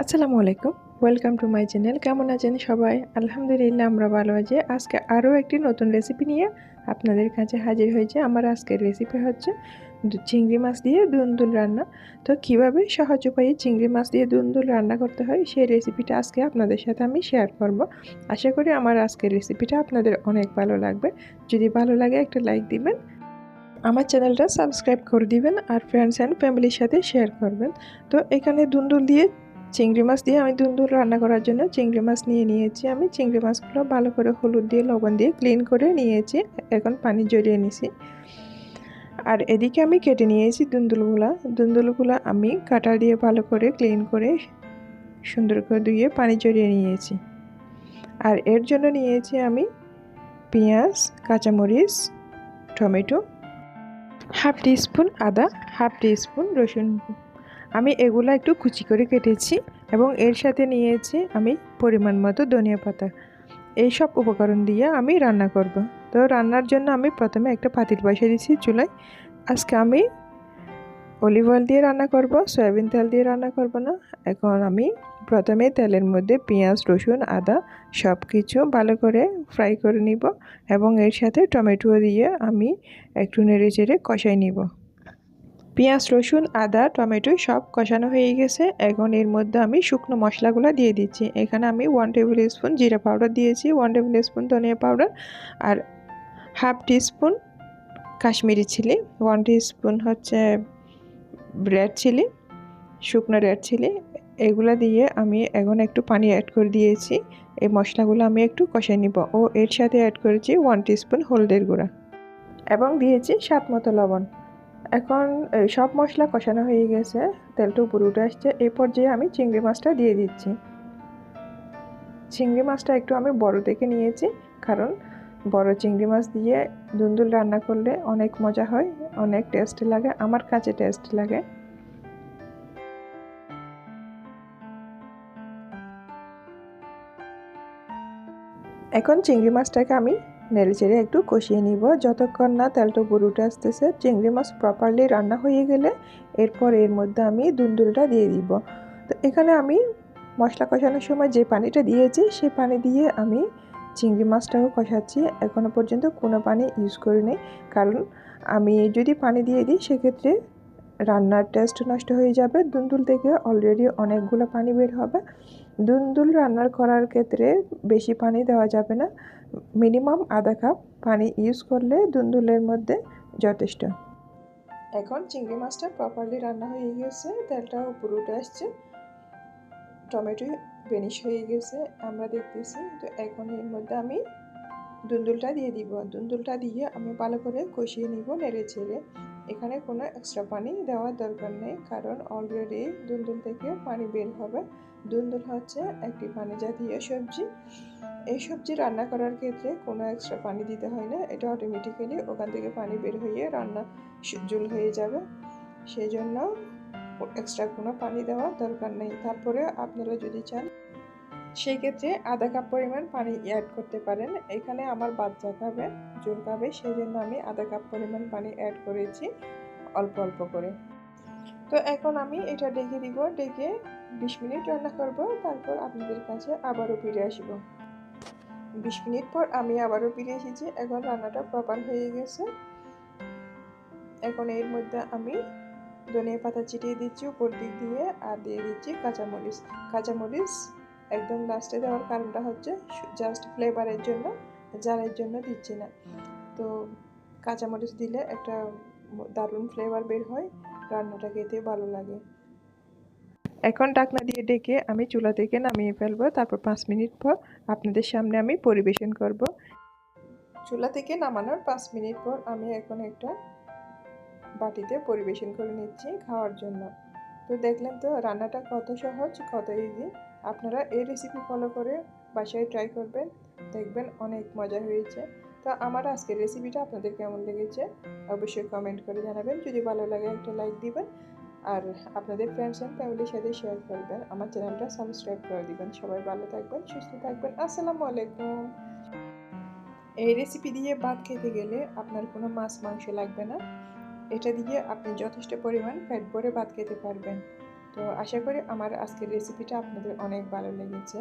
আসসালামু আলাইকুম। Welcome to my channel কেমন আছেন সবাই? আলহামদুলিল্লাহ, আমরা ভালো আছি। আজকে আরও একটি নতুন রেসিপি নিয়ে আপনাদের কাছে হাজির হয়েছে। আমার আজকের রেসিপি হচ্ছে চিংড়ি মাছ দিয়ে দুন্দুল রান্না। তো কীভাবে সহজ উপায়ে চিংড়ি মাছ দিয়ে দুন্দুল রান্না করতে হয়, সেই রেসিপিটা আজকে আপনাদের সাথে আমি শেয়ার করব। আশা করি আমার আজকের রেসিপিটা আপনাদের অনেক ভালো লাগবে। যদি ভালো লাগে, একটা লাইক দিবেন। আমার চ্যানেলটা সাবস্ক্রাইব করে দিবেন আর ফ্রেন্ডস অ্যান্ড ফ্যামিলির সাথে শেয়ার করবেন। তো এখানে দুন্দুল দিয়ে চিংড়ি মাছ দিয়ে আমি দুন্দুল রান্না করার জন্য চিংড়ি মাছ নিয়ে নিয়েছি। আমি চিংড়ি মাছগুলো ভালো করে হলুদ দিয়ে, লবণ দিয়ে ক্লিন করে নিয়েছি। এখন পানি জড়িয়ে নিছি। আর এদিকে আমি কেটে নিয়েছি দুন্দুলগুলা। দুন্দুলগুলো আমি কাটা দিয়ে ভালো করে ক্লিন করে সুন্দর করে ধুয়ে পানি জড়িয়ে নিয়েছি। আর এর জন্য নিয়েছি আমি পেঁয়াজ, কাঁচামরিচ, টমেটো, হাফ টিস্পুন আদা, হাফ টিস্পুন রসুন আমি এগুলো একটু কুচি করে কেটেছি এবং এর সাথে নিয়েছি আমি পরিমাণ মতো ধনিয়া পাতা। এই সব উপকরণ দিয়ে আমি রান্না করব। তো রান্নার জন্য আমি প্রথমে একটা পাতিল বসিয়ে দিচ্ছি চুলায়। আজকে আমি অলিভ অয়েল দিয়ে রান্না করব, সয়াবিন তেল দিয়ে রান্না করব না। এখন আমি প্রথমে তেলের মধ্যে পেঁয়াজ, রসুন, আদা সব কিছু ভালো করে ফ্রাই করে নিব এবং এর সাথে টমেটো দিয়ে আমি একটু নেড়ে চেড়ে কষাই নিব। পেঁয়াজ, রসুন, আদা, টমেটো সব কষানো হয়ে গেছে। এখন এর মধ্যে আমি শুকনো মশলাগুলো দিয়ে দিচ্ছি। এখানে আমি ওয়ান টেবিল স্পুন জিরা পাউডার দিয়েছি ওয়ান টেবিল স্পুন ধনিয়া পাউডার আর half teaspoon Kashmiri chilli one teaspoon red chilli শুকনো রেড চিলি এগুলো দিয়ে আমি এখন একটু পানি অ্যাড করে দিয়েছি। এই মশলাগুলো আমি একটু কষাই নিব। ও এর সাথে অ্যাড করেছি ওয়ান টি স্পুন হলদের গুঁড়া। এবং দিয়েছি স্বাদ মতো লবণ। এখন সব মশলা কষানো হয়ে গেছে, তেলটা উপরে উঠে আসছে। এই পর্যায়ে আমি চিংড়ি মাছটা দিয়ে দিচ্ছি। চিংড়ি মাছটা একটু আমি বড় দেখে নিয়েছি, কারণ বড় চিংড়ি মাছ দিয়ে দুন্দুল রান্না করলে অনেক মজা হয়, অনেক টেস্ট লাগে, আমার কাছে টেস্ট লাগে। এখন চিংড়ি মাছটাকে আমি নেড়ে চেড়ে একটু কষিয়ে নিব। যতক্ষণ না তেলটা উপরে উঠে আসতেছে, চিংড়ি মাছ প্রপারলি রান্না হয়ে গেলে এরপর এর মধ্যে আমি দুন্দুলটা দিয়ে দিব। তো এখানে আমি মশলা কষানোর সময় যে পানিটা দিয়েছি সেই পানি দিয়ে আমি চিংড়ি মাছটাও কষাচ্ছি। এখনও পর্যন্ত কোনো পানি ইউজ করিনি। কারণ আমি যদি পানি দিয়ে দিই, সেক্ষেত্রে রান্নার টেস্ট নষ্ট হয়ে যাবে। দুন্দুল থেকে অলরেডি অনেকগুলো পানি বের হবে। দুন্দুল রান্নার করার ক্ষেত্রে বেশি পানি দেওয়া যাবে না। মিনিমাম আধা কাপ পানি ইউজ করলে দুন্দুলের মধ্যে যথেষ্ট। এখন চিংড়ি মাছটা প্রপারলি রান্না হয়ে গেছে। তেলটা উপরে উঠে আসছে। টমেটো বেনিশ হয়ে গেছে, আমরা দেখতেছি। তো এখন এর মধ্যে আমি দুন্দুলটা দিয়ে দিব। দুন্দুলটা দিয়ে আমি ভালো করে কষিয়ে নিব নেড়ে ছেড়ে এখানে কোনো এক্সট্রা পানি দেওয়ার দরকার নেই, কারণ অলরেডি দুন্দুল থেকে পানি বের হবে। দুন্দুল হচ্ছে একটি পানি জাতীয় সবজি। এই সবজি রান্না করার ক্ষেত্রে কোনো এক্সট্রা পানি দিতে হয় না, এটা অটোমেটিক্যালি ওখান থেকে পানি বের হয়ে রান্না জুল হয়ে যাবে। সেই জন্য এক্সট্রা কোনো পানি দেওয়ার দরকার নেই। তারপরে আপনারা যদি চান সেই ক্ষেত্রে আধা কাপ পরিমাণ পানি অ্যাড করতে পারেন। এখানে আমার বাচ্চা খাবে, জোর খাবে সেই জন্য আমি আধা কাপ পরিমাণ পানি অ্যাড করেছি অল্প অল্প করে। তো এখন আমি এটা ডেকে দিব, ডেকে বিশ মিনিট রান্না করব, তারপর আপনাদের কাছে আবারও ফিরে আসব। বিশ মিনিট পর আমি আবারও ফিরে এসেছি, এখন রান্নাটা প্রপার হয়ে গেছে। এখন এর মধ্যে আমি ধনিয়া পাতা চিটিয়ে দিচ্ছি, উপর দিক দিয়ে, আর দিয়ে দিচ্ছি কাঁচামরিচ। কাঁচামরিচ একদম লাস্টে দেওয়ার কারণটা হচ্ছে জাস্ট ফ্লেভারের জন্য জারের জন্য দিচ্ছি না। তো কাঁচামরিচ দিলে একটা দারুণ ফ্লেভার বের হয়, রান্নাটা খেতে ভালো লাগে। এখন ডাকনা দিয়ে ডেকে আমি চুলা থেকে নামিয়ে ফেলব, তারপর পাঁচ মিনিট পর আপনাদের সামনে আমি পরিবেশন করব। চুলা থেকে নামানোর পাঁচ মিনিট পর আমি এখন একটা বাটিতে পরিবেশন করে নিচ্ছি খাওয়ার জন্য। তো দেখলেন তো, রান্নাটা কত সহজ, কত ইজি আপনারা এই রেসিপি ফলো করে বাসায় ট্রাই করবেন, দেখবেন অনেক মজা হয়েছে। তো আমার আজকের রেসিপিটা আপনাদের কেমন লেগেছে, অবশ্যই কমেন্ট করে জানাবেন। যদি ভালো লাগে একটা লাইক দিবেন, আর আপনাদের ফ্রেন্ডস অ্যান্ড ফ্যামিলির সাথে শেয়ার করবেন। আমার চ্যানেলটা সাবস্ক্রাইব করে দিবেন। সবাই ভালো থাকবেন, সুস্থ থাকবেন। আসসালামু আলাইকুম। এই রেসিপি দিয়ে ভাত খেতে গেলে আপনার কোনো মাছ, মাংস লাগবে না। এটা দিয়ে আপনি যথেষ্ট পরিমাণ ফ্যাট ভরে ভাত খেতে পারবেন। তো আশা করি আমার আজকের রেসিপিটা আপনাদের অনেক ভালো লেগেছে।